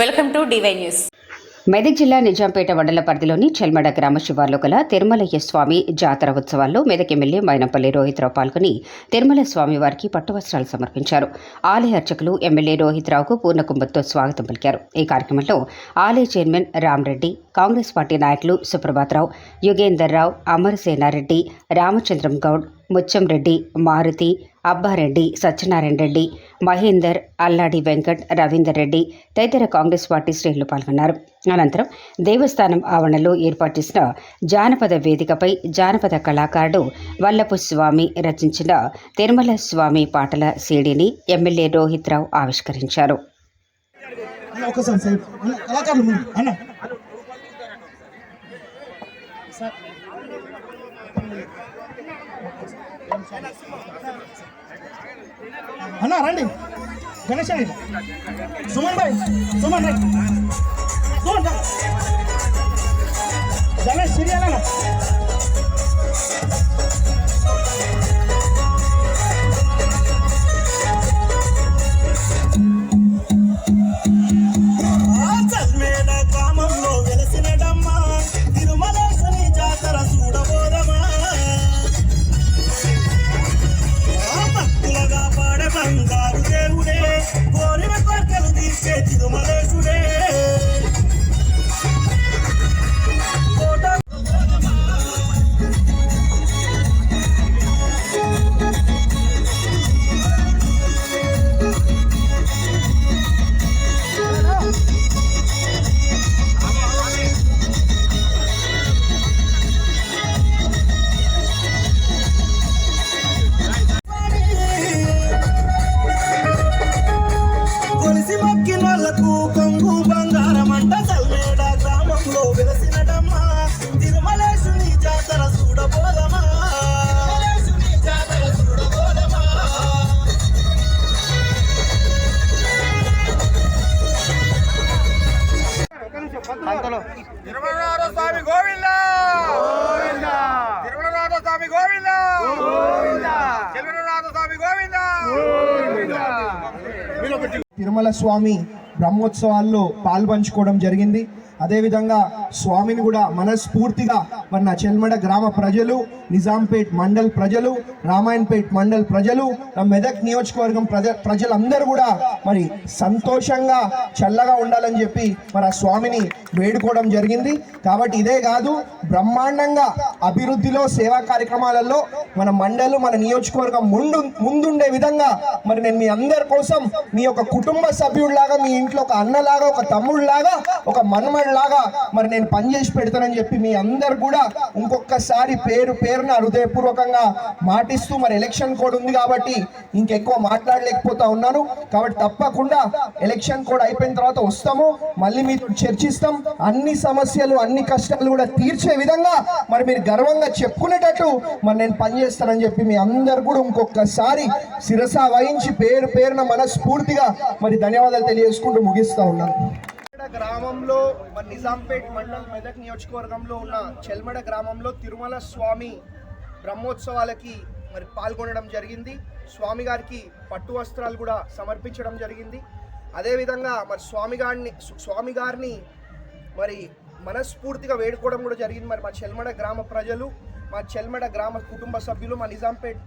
Welcome to DY news. Medak జిల్లా నిజాంపేట మండల పరిధిలోని చెల్మడ గ్రామ శివార్లో గల తిరుమలయ్య స్వామి జాతర ఉత్సవాల్లో మెదక్ ఎమ్మెల్యే మైనంపల్లి రోహిత్రావు పాల్గొని తిరుమల స్వామి వారికి పట్టువస్త్రాలు సమర్పించారు. ఆలయ అర్చకులు ఎమ్మెల్యే రోహిత్రావుకు పూర్ణకుంభంతో స్వాగతం పలికారు. ఈ కార్యక్రమంలో ఆలయ చైర్మన్ రామ్రెడ్డి కాంగ్రెస్ పార్టీ నాయకులు సుప్రభాతరావు యుగేందర్ రావు అమరసేనారెడ్డి రామచంద్రం గౌడ్ ముచ్చంరెడ్డి మారుతి అబ్బారెడ్డి సత్యనారాయణ రెడ్డి మహేందర్ అల్లాడి వెంకట్ రవీందర్ రెడ్డి తదితర కాంగ్రెస్ పార్టీ శ్రేణులు పాల్గొన్నారు. అనంతరం దేవస్థానం ఆవరణలో ఏర్పాటు చేసిన జానపద వేదికపై జానపద కళాకారుడు వల్లపు స్వామి రచించిన తిరుమల స్వామి పాటల సీడీని ఎమ్మెల్యే రోహిత్ రావు ఆవిష్కరించారు అన్న ఒకసారి సైడ్ అన్న కళాకారులు ముందు అన్న సార్. అన్నా రండి. గణేష్ సుమన్ భాయ్ సుమన్ రండి సుమన్ గోవింద! తిరుమలనాథ స్వామి గోవింద! తిరుమలనాథ స్వామి గోవింద! తిరుమల స్వామి బ్రహ్మోత్సవాల్లో పాల్పంచుకోవడం జరిగింది. అదేవిధంగా స్వామిని కూడా మనస్ఫూర్తిగా మన చెల్మడ గ్రామ ప్రజలు నిజాంపేట్ మండల్ ప్రజలు రామాయణపేట్ మండల్ ప్రజలు నా మెదక్ నియోజకవర్గం ప్రజ ప్రజలందరూ కూడా మరి సంతోషంగా చల్లగా ఉండాలని చెప్పి మరి ఆ స్వామిని వేడుకోవడం జరిగింది. కాబట్టి ఇదే కాదు బ్రహ్మాండంగా అభివృద్ధిలో సేవా కార్యక్రమాలలో మన మండలు మన నియోజకవర్గం ముందు ముందుండే విధంగా మరి నేను మీ అందరి కోసం మీ యొక్క కుటుంబ సభ్యుడిలాగా మీ ఇంట్లో ఒక అన్నలాగా ఒక తమ్ముళ్ళలాగా ఒక మనమడిలాగా మరి నేను పనిచేసి పెడతానని చెప్పి మీ అందరు కూడా ఇంకొకసారి పేరు పేరున హృదయపూర్వకంగా మాటిస్తూ మరి ఎలక్షన్ కోడ్ ఉంది కాబట్టి ఇంకెక్కువ మాట్లాడలేకపోతా ఉన్నాను. కాబట్టి తప్పకుండా ఎలక్షన్ కోడ్ అయిపోయిన తర్వాత వస్తాము. మళ్ళీ మీతో చర్చిస్తాం. అన్ని సమస్యలు అన్ని కష్టాలు కూడా తీర్చే విధంగా మరి మీరు గర్వంగా చెప్పుకునేటట్టు మరి నేను పనిచేస్తానని చెప్పి మీ అందరు కూడా ఇంకొకసారి శిరస వహించి పేరు పేరున మనస్ఫూర్తిగా మరి ధన్యవాదాలు తెలియజేసుకుంటాం ముగిస్తా ఉన్నాను. గ్రామంలో నిజాంపేట్ మండల్ మెదక్ నియోజకవర్గంలో ఉన్న చెల్మడ గ్రామంలో తిరుమల స్వామి బ్రహ్మోత్సవాలకి మరి పాల్గొనడం జరిగింది. స్వామి గారికి పట్టు వస్త్రాలు కూడా సమర్పించడం జరిగింది. అదేవిధంగా మరి స్వామి గారిని స్వామి గారిని మరి మనస్ఫూర్తిగా వేడుకోవడం కూడా జరిగింది. మరి మా చెల్మడ గ్రామ ప్రజలు మా చెల్మడ గ్రామ కుటుంబ సభ్యులు మా నిజాంపేట్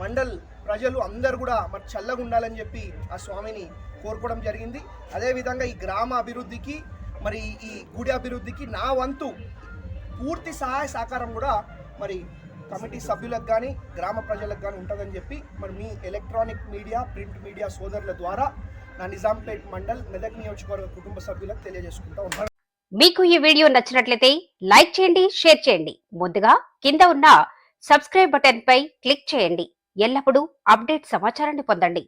మండల్ ప్రజలు అందరు కూడా మరి చల్లగా ఉండాలని చెప్పి ఆ స్వామిని కోరుకోవడం జరిగింది. అదేవిధంగా ఈ గ్రామ అభివృద్ధికి మరి ఈ గుడి అభివృద్ధికి నా వంతు పూర్తి సహాయ సహకారం కూడా మరి కమిటీ సభ్యులకు కానీ గ్రామ ప్రజలకు కానీ ఉంటుందని చెప్పి మరి మీ ఎలక్ట్రానిక్ మీడియా ప్రింట్ మీడియా సోదరుల ద్వారా నా నిజాంపేట్ మండల్ మెదక్ నియోజకవర్గ కుటుంబ సభ్యులకు తెలియజేసుకుంటా ఉన్నాను. మీకు ఈ వీడియో నచ్చినట్లయితే లైక్ చేయండి షేర్ చేయండి. ముందుగా కింద ఉన్న సబ్స్క్రైబ్ బటన్ పై క్లిక్ చేయండి. ఎల్లప్పుడూ అప్డేట్ సమాచారాన్ని పొందండి.